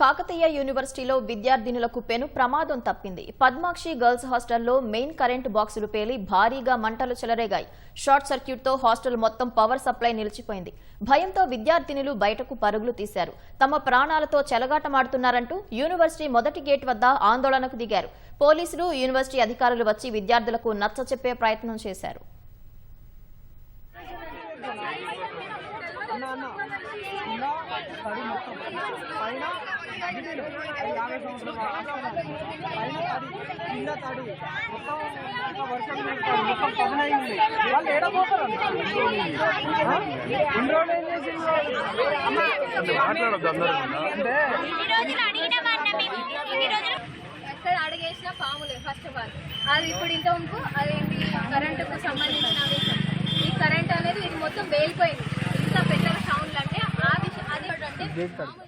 కాకతీయ యూనివర్సిటీలో విద్యార్థినులకు పెను ప్రమాదం తప్పింది. పద్మాక్షి గర్ల్స్ హాస్టల్లో మెయిన్ కరెంట్ బాక్సులు పేలి భారీగా మంటలు చెలరేగాయి. షార్ట్ సర్క్యూట్తో హాస్టల్ మొత్తం పవర్ సప్లై నిలిచిపోయింది. భయంతో విద్యార్థినులు బయటకు పరుగులు తీశారు. తమ ప్రాణాలతో చెలగాటమాడుతున్నారంటూ యూనివర్సిటీ మొదటి గేట్ వద్ద ఆందోళనకు దిగారు. పోలీసులు యూనివర్సిటీ అధికారులు వచ్చి విద్యార్థులకు నచ్చచెప్పే ప్రయత్నం చేశారు. మొత్తం పైన అది యాభై సంవత్సరాల ఆస్తి. పైన తడి కింద తడి మొత్తం వర్షం మొత్తం ఉంది. వాళ్ళు ఏడపోతారు ఎన్ని రోజులు ఏం అంటే ఎక్కడ అడిగేసిన పాములే ఫస్ట్ ఆఫ్ ఆల్ అది ఇప్పుడు ఇంత ఉంపు అదేంటి కరెంటుకు సంబంధించినవి? ఈ కరెంట్ అనేది ఇది మొత్తం వేలిపోయింది. देख करते